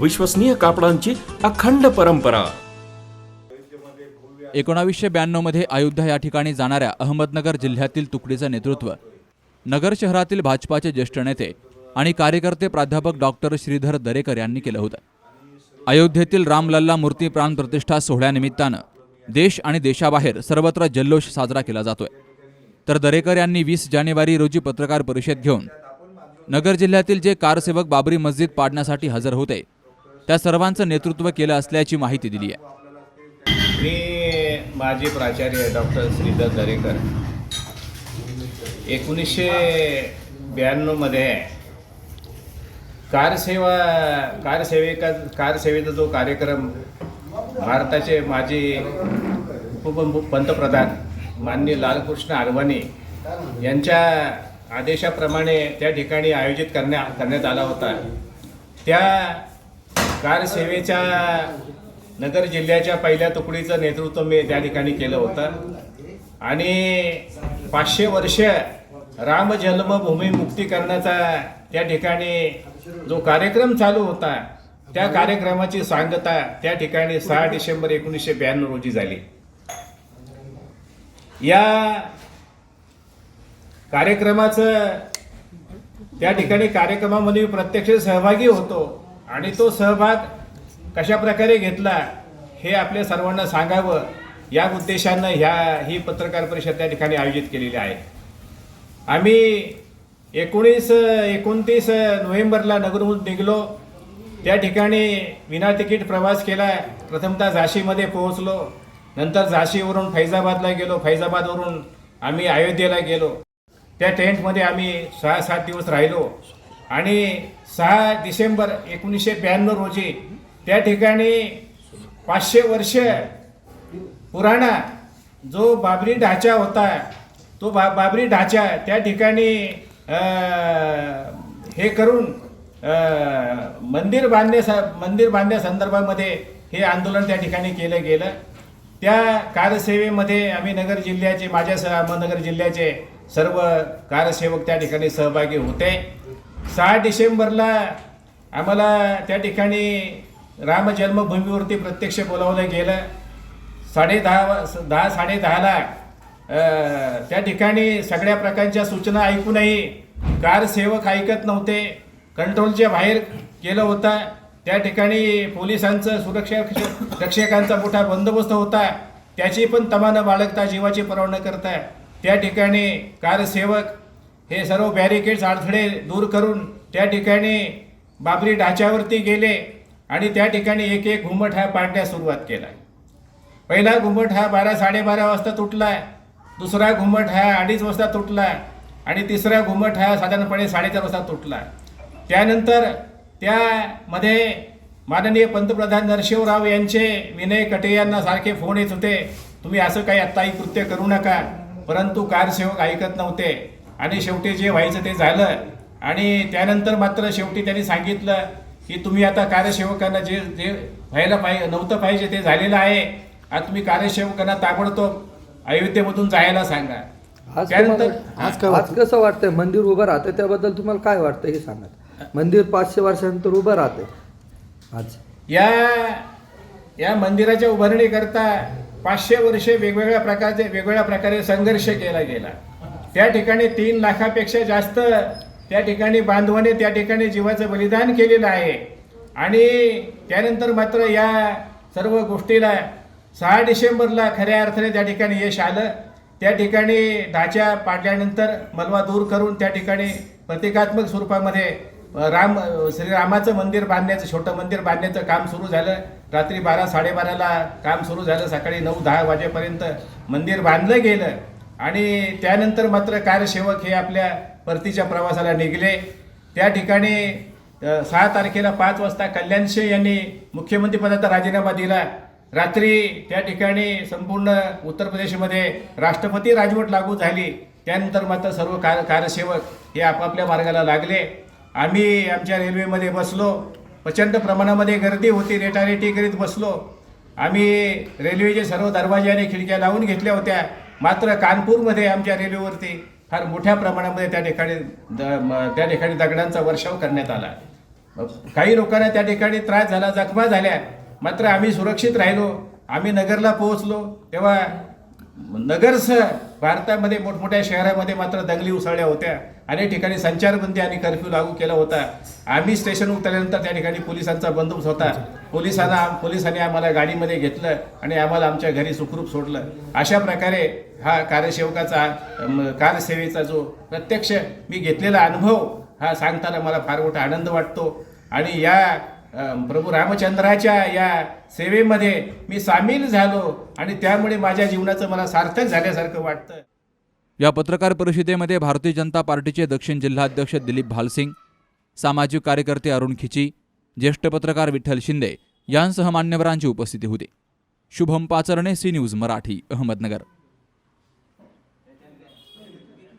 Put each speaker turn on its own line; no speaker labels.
विश्वसनीय कापडांची अखंड परंपरा.
एकोणावीसशे ब्याण्णवमध्ये अयोध्या या ठिकाणी जाणाऱ्या अहमदनगर जिल्ह्यातील तुकडीचं नेतृत्व नगर शहरातील भाजपाचे ज्येष्ठ नेते आणि कार्यकर्ते प्राध्यापक डॉक्टर श्रीधर दरेकर यांनी केलं होतं. अयोध्येतील रामलल्ला मूर्ती प्राण प्रतिष्ठा सोहळ्यानिमित्तानं देश आणि देशाबाहेर सर्वत्र जल्लोष साजरा केला जातोय. तर दरेकर यांनी वीस जानेवारी रोजी पत्रकार परिषद घेऊन नगर जिल्ह्यातील जे कारसेवक बाबरी मस्जिद पाडण्यासाठी हजर होते त्या सर्वांचं नेतृत्व केलं असल्याची माहिती दिली आहे.
मी माजी प्राचार्य डॉक्टर श्रीधर दरेकर एकोणीसशे ब्याण्णवमध्ये कारसेवा कारसेविका कारसेवेचा जो कार्यक्रम भारताचे माजी उप पंतप्रधान माननीय लालकृष्ण आडवाणी यांच्या आदेशाप्रमाणे त्या ठिकाणी आयोजित करण्या करण्यात आला होता. त्या कारसेवेच्या नगर जिल्ह्याच्या पहिल्या तुकडीचं नेतृत्व मी त्या ठिकाणी केलं होतं. आणि पाचशे वर्ष राम जन्मभूमी मुक्तीकरणाचा त्या ठिकाणी जो कार्यक्रम चालू होता त्या कार्यक्रमाची सांगता त्या ठिकाणी सहा डिसेंबर एकोणीसशे ब्याण्णव रोजी झाली. या कार्यक्रमाचं त्या ठिकाणी कार्यक्रमामध्ये प्रत्यक्ष सहभागी होतो. आणि तो सहभाग कशा प्रकारे घेतला हे आपल्या सर्वांना सांगावं या उद्देशानं ह्या ही पत्रकार परिषद त्या ठिकाणी आयोजित केलेली आहे. आम्ही एकोणीस एकोणतीस नोव्हेंबरला नगरहून निघलो. त्या ठिकाणी विना तिकीट प्रवास केला. प्रथमतः झाशीमध्ये पोहोचलो. नंतर झाशीवरून फैजाबादला गेलो. फैजाबादवरून आम्ही अयोध्येला गेलो. त्या टेंटमध्ये आम्ही सहा सात दिवस राहिलो. आणि सहा डिसेंबर एकोणीसशे ब्याण्णव रोजी त्या ठिकाणी पाचशे वर्ष पुराणा जो बाबरी ढाचा होता तो बा बाबरी ढाचा त्या ठिकाणी हे करून मंदिर बांधण्या मंदिर बांधण्यासंदर्भामध्ये हे आंदोलन त्या ठिकाणी केलं गेलं. त्या कारसेवेमध्ये आम्ही नगर जिल्ह्याचे माझ्यासह अहमदनगर जिल्ह्याचे सर्व कारसेवक त्या ठिकाणी सहभागी होते. सहा डिसेंबरला आम्हाला त्या ठिकाणी रामजन्मभूमीवरती प्रत्यक्ष बोलावलं गेलं. साडे दहा दहा साडे दहाला त्या ठिकाणी सगळ्या प्रकारच्या सूचना ऐकूनही कारसेवक ऐकत नव्हते. कंट्रोलच्या बाहेर केलं होतं. त्या ठिकाणी पोलिसांचं सुरक्षा रक्षकांचा मोठा बंदोबस्त होता. त्याची पण तमानं बाळगता जीवाची पर्वा न करता त्या ठिकाणी कारसेवक हे सर्व बॅरिकेड्स अडथळे दूर करून त्या ठिकाणी बाबरी ढाच्यावरती गेले आणि त्या ठिकाणी एक एक घुमट हा पाडण्यास सुरुवात केला पहिला घुमट हा बारा साडेबारा वाजता तुटला दुसरा घुमट हा अडीच वाजता तुटला आणि तिसरा घुमट हा साधारणपणे साडेचार वाजता तुटला त्यानंतर त्यामध्ये माननीय पंतप्रधान नरशिवराव यांचे विनय कटे यांना सारखे फोन येत होते. तुम्ही असं काही आत्ताही कृत्य करू नका. परंतु कारसेवक ऐकत नव्हते. आणि शेवटी जे व्हायचं ते झालं. आणि त्यानंतर मात्र शेवटी त्यांनी सांगितलं की तुम्ही आता कार्यसेवकांना जे जे व्हायला पाहिजे नव्हतं पाहिजे ते झालेलं आहे. आता तुम्ही कार्यसेवकांना ताबडतोब अयोध्येमधून जायला सांगा.
आज
त्यानंतर
तुम्हाला- आज आज कसं वाटतंय? मंदिर उभं राहतं त्याबद्दल तुम्हाला काय वाटतं हे सांगा. मंदिर पाचशे वर्षानंतर उभं राहते आज.
या या मंदिराच्या उभारणीकरता पाचशे वर्षे वेगवेगळ्या प्रकारचे वेगवेगळ्या प्रकारे संघर्ष केला गेला. त्या ठिकाणी तीन लाखापेक्षा जास्त त्या ठिकाणी बांधवाने त्या ठिकाणी जीवाचं बलिदान केलेलं आहे. आणि त्यानंतर मात्र या सर्व गोष्टीला सहा डिसेंबरला खऱ्या अर्थाने त्या ठिकाणी यश आलं. त्या ठिकाणी ढाच्या पाडल्यानंतर मलबा दूर करून त्या ठिकाणी प्रतिकात्मक स्वरूपामध्ये राम श्रीरामाचं मंदिर बांधण्याचं छोटं मंदिर बांधण्याचं काम सुरू झालं. रात्री बारा साडेबाराला काम सुरू झालं. सकाळी नऊ दहा वाजेपर्यंत मंदिर बांधलं गेलं. आणि त्यानंतर मात्र कार्यसेवक हे आपल्या परतीच्या प्रवासाला निघले. त्या ठिकाणी सहा तारखेला पाच वाजता कल्याणशे यांनी मुख्यमंत्रीपदाचा राजीनामा दिला. रात्री त्या ठिकाणी संपूर्ण उत्तर प्रदेशमध्ये राष्ट्रपती राजवट लागू झाली. त्यानंतर मात्र सर्व कार कार्यसेवक हे आपापल्या मार्गाला लागले. आम्ही आमच्या रेल्वेमध्ये बसलो. प्रचंड प्रमाणामध्ये गर्दी होती रेटारेटी करीत बसलो. आम्ही रेल्वेचे सर्व दरवाजे आणि खिडक्या लावून घेतल्या होत्या. मात्र कानपूरमध्ये आमच्या रेल्वेवरती फार मोठ्या प्रमाणामध्ये त्या ठिकाणी द- म- त्या ठिकाणी दगडांचा वर्षाव करण्यात आला. काही लोकांना त्या ठिकाणी त्रास झाला जखमा झाल्या. मात्र आम्ही सुरक्षित राहिलो. आम्ही नगरला पोहोचलो. तेव्हा नगरसह भारतामध्ये मोठमोठ्या शहरामध्ये मात्र दंगली उसळल्या होत्या. अनेक ठिकाणी संचारबंदी आणि कर्फ्यू लागू केला होता. आम्ही स्टेशन उतरल्यानंतर त्या ठिकाणी पोलिसांचा बंदोबस्त होता. पोलिसांना पोलिसांनी आम्हाला गाडीमध्ये घेतलं आणि आम्हाला आमच्या घरी सुखरूप सोडलं. अशा प्रकारे हा कार्यसेवकाचा कारसेवेचा कार्यसेवेचा जो प्रत्यक्ष मी घेतलेला अनुभव हा सांगताना मला फार मोठा आनंद वाटतो. आणि या प्रभू रामचंद्राच्या या सेवेमध्ये मी सामील झालो आणि त्यामुळे माझ्या जीवनाचं मला सार्थक झाल्यासारखं वाटतं.
या पत्रकार परिषदेमध्ये भारतीय जनता पार्टीचे दक्षिण जिल्हाध्यक्ष दिलीप भालसिंग सामाजिक कार्यकर्ते अरुण खिची ज्येष्ठ पत्रकार विठ्ठल शिंदे यांसह मान्यवरांची उपस्थिती होती. Shubham Pacharne C news Marathi Ahmednagar.